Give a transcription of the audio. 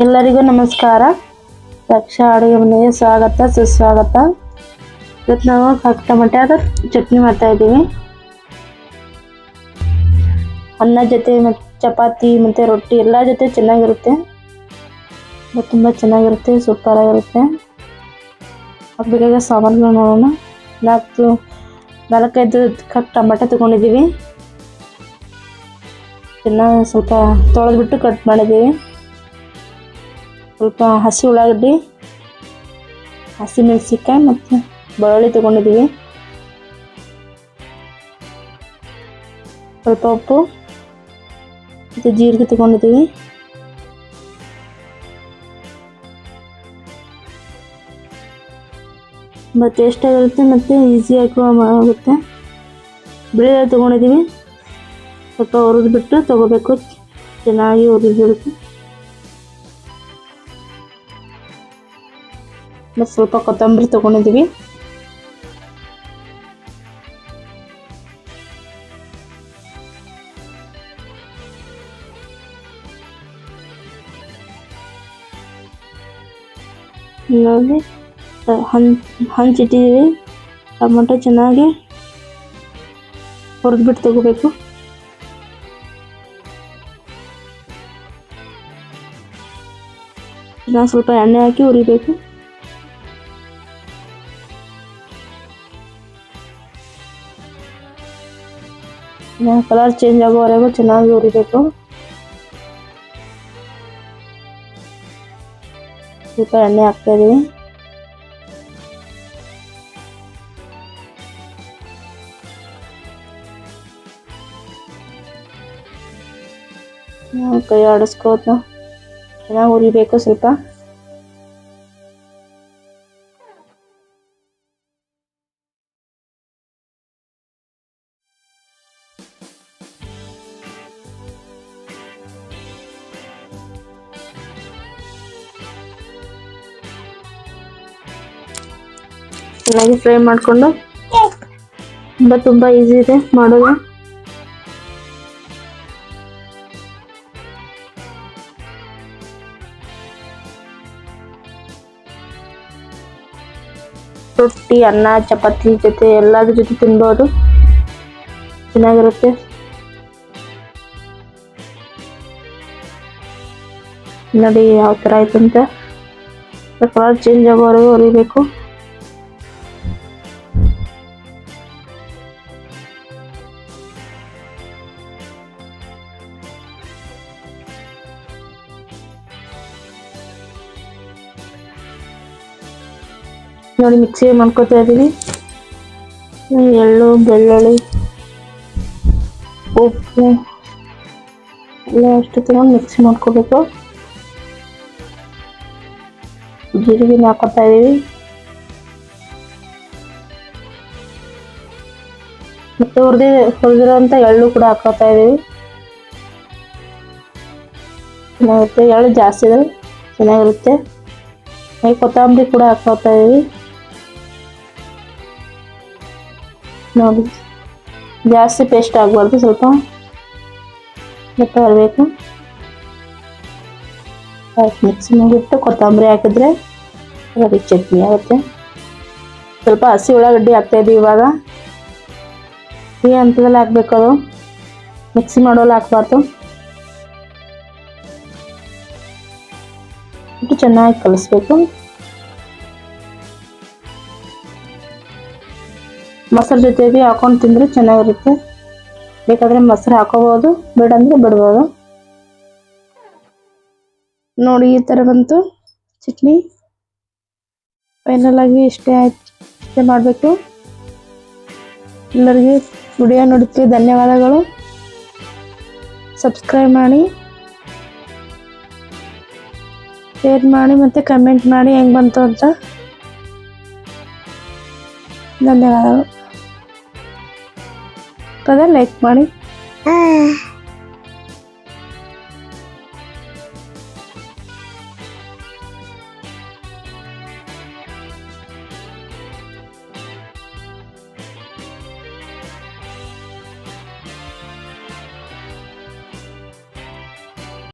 ಎಲ್ಲರಿಗೂ ನಮಸ್ಕಾರ. ರಕ್ಷಾ ಅಡುಗೆ ಮನೆಗೆ ಸ್ವಾಗತ, ಸುಸ್ವಾಗತ. ಇವತ್ತು ನಾವು ಹತ್ತು ಟೊಮೆಟೊ ಚಟ್ನಿ ಮಾಡ್ತಾ ಇದ್ದೀವಿ. ಅನ್ನ ಜೊತೆ ಮತ್ತು ಚಪಾತಿ ಮತ್ತು ರೊಟ್ಟಿ ಎಲ್ಲ ಜೊತೆ ಚೆನ್ನಾಗಿರುತ್ತೆ. ತುಂಬ ಚೆನ್ನಾಗಿರುತ್ತೆ ಸೂಪರ್ ಆಗಿರುತ್ತೆ ಹಬ್ಬಗಳಿಗೆ ಸಾಮಾನುಗಳು ನೋಡೋಣ. ನಾಲ್ಕು, ನಾಲ್ಕೈದು ಕಟ್ ಟೊಮೆಟೊ ತೊಗೊಂಡಿದ್ದೀವಿ. ಚೆನ್ನಾಗಿ ಸ್ವಲ್ಪ ತೊಳೆದ್ಬಿಟ್ಟು ಕಟ್ ಮಾಡಿದ್ದೀವಿ. ಸ್ವಲ್ಪ ಹಸಿ ಉಳ್ಳಾಗಡ್ಡಿ, ಹಸಿ ಮೆಣಸಿನ್ಕಾಯಿ ಮತ್ತು ಬೆಳ್ಳುಳ್ಳಿ ತೊಗೊಂಡಿದ್ದೀವಿ ಸ್ವಲ್ಪ ಉಪ್ಪು ಮತ್ತು ಜೀರಿಗೆ ತೊಗೊಂಡಿದ್ದೀವಿ ಮತ್ತು ಟೇಸ್ಟಾಗಿರುತ್ತೆ ಮತ್ತು ಈಸಿಯಾಗಿ ಆಗುತ್ತೆ. ಬಿಳಿ ತೊಗೊಂಡಿದ್ದೀವಿ ಸ್ವಲ್ಪ ಹುರಿದ್ಬಿಟ್ಟು ತೊಗೋಬೇಕು. ಚೆನ್ನಾಗಿ ಹುರಿದ್ಬಿಡುತ್ತೆ ಮತ್ತು ಸ್ವಲ್ಪ ಕೊತ್ತಂಬರಿ ತೊಗೊಂಡಿದ್ದೀವಿ. ನೋಡಿ, ಹಂ ಹಂಚಿಟ್ಟಿದ್ದೀವಿ. ಟೊಮೊಟೊ ಚೆನ್ನಾಗಿ ಹುರಿದ್ಬಿಟ್ಟು ತಗೋಬೇಕು. ನಾವು ಸ್ವಲ್ಪ ಎಣ್ಣೆ ಹಾಕಿ ಹುರಿಬೇಕು. ಕಲರ್ ಚೇಂಜ್ ಆಗೋವರೆಗೂ ಚೆನ್ನಾಗಿ ಹುರಿಬೇಕು ಸ್ವಲ್ಪ ಎಣ್ಣೆ ಹಾಕ್ತಾ ಇದ್ದೀವಿ ಕೈ ಆಡಿಸ್ಕೋತ ಚೆನ್ನಾಗಿ ಹುರಿಬೇಕು ಸ್ವಲ್ಪ. ಚೆನ್ನಾಗಿ ಫ್ರೈ ಮಾಡಿಕೊಂಡು ತುಂಬ ತುಂಬ ಈಸಿ ಇದೆ ಮಾಡೋದು. ರೊಟ್ಟಿ, ಅನ್ನ, ಚಪಾತಿ ಜೊತೆ ಎಲ್ಲದ್ರ ಜೊತೆ ತಿನ್ಬೋದು. ಚೆನ್ನಾಗಿರುತ್ತೆ. ನೋಡಿ ಯಾವ ಥರ ಆಯ್ತು ಅಂತ ಕಲರ್ ಚೇಂಜ್ ಆಗೋವರೆಗೂ ಹೊರಿಬೇಕು. ನೋಡಿ ಮಿಕ್ಸಿ ಮಾಡ್ಕೋತಾ ಇದೀವಿ ಎಳ್ಳು, ಬೆಳ್ಳುಳ್ಳಿ, ಉಪ್ಪು ಎಲ್ಲ ಅಷ್ಟು ತಗೊಂಡು ಮಿಕ್ಸ್ ಮಾಡ್ಕೋಬೇಕು. ಜೀರಿಗೆ ಹಾಕೋತಾ ಇದ್ದೀವಿ. ಮತ್ತೆ ಹುರಿದಿ, ಹುರಿದಿರೋಂಥ ಎಳ್ಳು ಕೂಡ ಹಾಕೋತಾ ಇದ್ದೀವಿ. ಚೆನ್ನಾಗಿರುತ್ತೆ ಎಳ್ಳು ಜಾಸ್ತಿ ಇದ್ರೆ ಚೆನ್ನಾಗಿರುತ್ತೆ. ಕೊತ್ತಂಬರಿ ಕೂಡ ಹಾಕೋತಾ ಇದೀವಿ ನೋಡಿ. ಜಾಸ್ತಿ ಪೇಸ್ಟ್ ಆಗಬಾರ್ದು ಸ್ವಲ್ಪ. ಬರಬೇಕು. ಮಿಕ್ಸಿ ಮುಗಿಟ್ಟು ಕೊತ್ತಂಬರಿ ಹಾಕಿದ್ರೆ ರೆಡಿ ಚಟ್ನಿ ಆಗುತ್ತೆ. ಸ್ವಲ್ಪ ಹಸಿ ಉಳ್ಳಾಗಡ್ಡಿ ಹಾಕ್ತಾ ಇದೀವಿ ಇವಾಗ. ಈ ಹಂತದಲ್ಲಿ ಹಾಕ್ಬೇಕು ಅದು. ಮಿಕ್ಸಿ ಮಾಡೋಲ್ಲ ಹಾಕ್ಬಾರ್ದು. ಚೆನ್ನಾಗಿ ಕಲಿಸ್ಬೇಕು. ಮೊಸರು ಜೊತೆಗೆ ಹಾಕೊಂಡು ತಿಂದರೆ ಚೆನ್ನಾಗಿರುತ್ತೆ. ಬೇಕಾದರೆ ಮೊಸರು ಹಾಕೋಬೋದು, ಬೇಡಂದ್ರೆ ಬಿಡ್ಬೋದು. ನೋಡಿ, ಈ ಥರ ಬಂತು ಚಟ್ನಿ. ಫೈನಲ್ ಆಗಿ ಇಷ್ಟೇ ಆಯ್ತು. ಮಾಡಬೇಕು. ಎಲ್ಲರಿಗೆ ವಿಡಿಯೋ ನೋಡುತ್ತೆ ಧನ್ಯವಾದಗಳು. ಸಬ್ಸ್ಕ್ರೈಬ್ ಮಾಡಿ. ಶೇರ್ ಮಾಡಿ ಮತ್ತು ಕಮೆಂಟ್ ಮಾಡಿ ಹೆಂಗೆ ಬಂತು ಅಂತ. ಧನ್ಯವಾದಗಳು. ಪದ ಲೈಕ್ ಮಾಡಿ